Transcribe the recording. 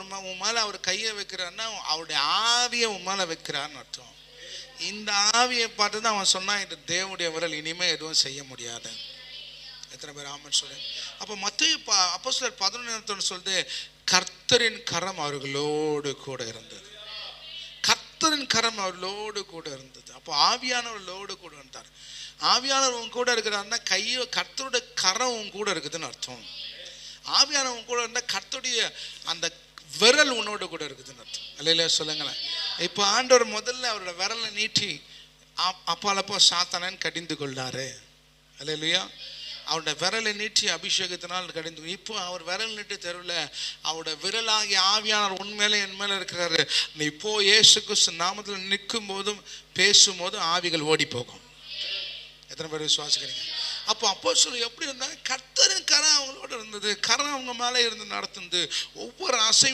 அவர் உன் மேலே அவர் கையை வைக்கிறாருன்னா அவருடைய ஆவியை உன் மேலே வைக்கிறான்னு அர்த்தம். இந்த ஆவியை பார்த்து தான் அவன் சொன்னான் இந்த தேவனுடைய விரல் இனிமே எதுவும் செய்ய முடியாது. எத்தனை பேர் ஆமன் சொல்லுங்க அப்போ மத்திய அப்போ சிலர் பதினொன்று சொல்லுது கர்த்தரின் கரம் அவர்களோடு கூட இருந்தது. கர்த்தரின் கரம் அவர்களோடு கூட இருந்தது. அப்போ ஆவியானவர்களோடு கூட இருந்தார் ஆவியானவர் உன் கூட இருக்கிறாருன்னா கையோ கர்த்தருடைய கரம் உன் கூட இருக்குதுன்னு அர்த்தம். ஆவியானவன் கூட இருந்தால் கர்த்தருடைய அந்த விரல் உன்னோடு கூட இருக்குதுன்னு அர்த்தம். இல்லையில சொல்லுங்களேன். இப்போ ஆண்டவர் முதல்ல அவரோட விரலை நீட்டி அப்- அப்பாலப்போ சாத்தானன் கடிந்து கொள்ளாரு. இல்லையா அவரோட விரலை நீட்டி அபிஷேகத்தினால் கடிந்து இப்போ அவர் விரல் நீட்டு தெருவில் அவரோட விரலாகி ஆவியானவர் உண்மையிலே என் மேலே இருக்கிறாரு. நீ இப்போ இயேசு கிறிஸ்து நாமத்தில் நிற்கும் போதும் பேசும் போதும் ஆவிகள் ஓடி போகும் எத்தனை பேர் விசுவாசிக்கிறீங்க? அப்போ அப்போ சொல்லி எப்படி இருந்தாங்க? கர்த்தரின் கரம் அவங்களோட இருந்தது. கரம் அவங்க மேலே இருந்து நடத்துனது. ஒவ்வொரு அசை